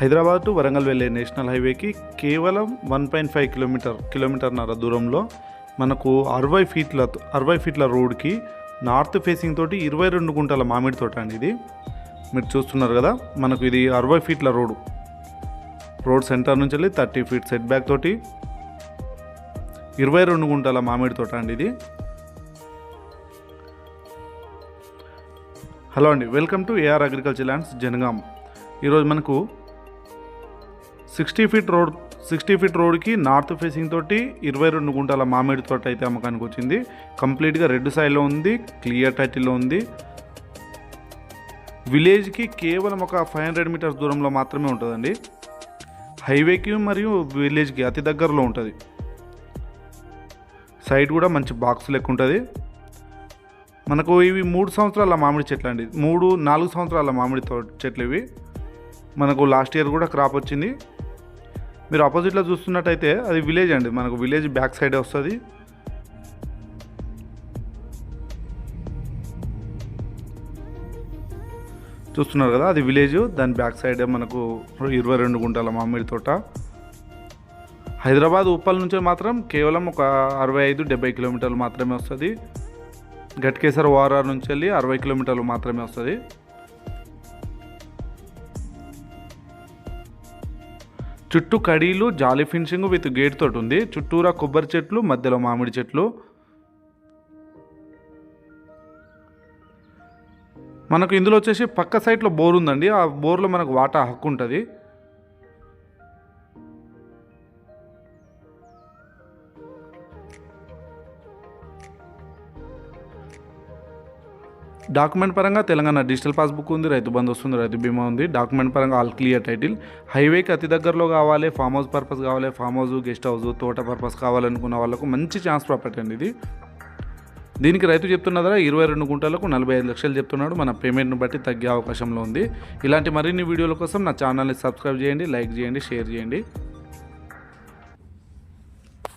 Hyderabad to Warangal వెళ్ళే national హైవేకి కేవలం వన్ పాయింట్ ఫైవ్ కిలోమీటర్ కిలోమీటర్న్నర దూరంలో మనకు అరవై ఫీట్ల అరవై ఫీట్ల రోడ్కి నార్త్ ఫేసింగ్ తోటి ఇరవై రెండు గుంటల మామిడి తోట అండి ఇది. మీరు చూస్తున్నారు కదా మనకు ఇది అరవై ఫీట్ల రోడ్డు. రోడ్ సెంటర్ నుంచి వెళ్ళి థర్టీ ఫీట్ సెట్ బ్యాక్ తోటి ఇరవై రెండు గుంటల మామిడి తోట అండి ఇది. హలో అండి welcome to A R agriculture lands Jangaon. ఈరోజు మనకు sixty feet road sixty feet రోడ్కి నార్త్ ఫేసింగ్ తోటి ఇరవై రెండు గుంటల మామిడి తోట అయితే అమ్మకానికి వచ్చింది. కంప్లీట్గా రెడ్ సైడ్లో ఉంది క్లియర్ టైటిల్లో ఉంది. విలేజ్కి కేవలం ఒక ఫైవ్ హండ్రెడ్ మీటర్స్ దూరంలో మాత్రమే ఉంటుందండి. హైవేకి మరియు విలేజ్కి అతి దగ్గరలో ఉంటుంది. సైడ్ కూడా మంచి బాక్స్ లెక్క ఉంటుంది. మనకు ఇవి మూడు సంవత్సరాల మామిడి చెట్లు అండి మూడు నాలుగు సంవత్సరాల మామిడి చెట్లు ఇవి. మనకు లాస్ట్ ఇయర్ కూడా క్రాప్ వచ్చింది. మీరు ఆపోజిట్లో చూస్తున్నట్టయితే అది విలేజ్ అండి. మనకు విలేజ్ బ్యాక్ సైడే వస్తుంది. చూస్తున్నారు కదా అది విలేజ్. దాని బ్యాక్ సైడ్ మనకు ఇరవై రెండు గుంటల మామిడి తోట. హైదరాబాద్ ఉప్పల్ నుంచి మాత్రం కేవలం ఒక అరవై ఐదు డెబ్బై కిలోమీటర్లు మాత్రమే వస్తుంది. గట్కేసర్ వారార్ నుంచి వెళ్ళి అరవై కిలోమీటర్లు మాత్రమే వస్తుంది. చుట్టూ కడీలు జాలీ ఫినిషింగ్ విత్ గేట్ తోటి ఉంది. చుట్టూరా కొబ్బరి చెట్లు మధ్యలో మామిడి చెట్లు. మనకు ఇందులో వచ్చేసి పక్క సైడ్లో బోర్ ఉందండి. ఆ బోర్లో మనకు వాటా హక్కు ఉంటుంది. డాక్యుమెంట్ పరంగా తెలంగాణ డిజిటల్ పాస్బుక్ ఉంది రైతు బంధు వస్తుంది రైతు బీమా ఉంది. డాక్యుమెంట్ పరంగా ఆల్ క్లియర్ టైటిల్. హైవేకి అతి దగ్గరలో కావాలి ఫామ్ హౌస్ పర్పస్ కావాలి ఫామ్ హౌస్ గెస్ట్ హౌస్ తోట పర్పస్ కావాలనుకున్న వాళ్ళకు మంచి ఛాన్స్ ప్రాపర్టీ అండి ఇది. దీనికి రైతు చెప్తున్న ధర ఇరవై రెండు గుంటలకు నలభై ఐదు లక్షలు చెప్తున్నాడు. మన పేమెంట్ను బట్టి తగ్గే అవకాశంలో ఉంది. ఇలాంటి మరిన్ని వీడియోల కోసం నా ఛానల్ని సబ్స్క్రైబ్ చేయండి లైక్ చేయండి షేర్ చేయండి.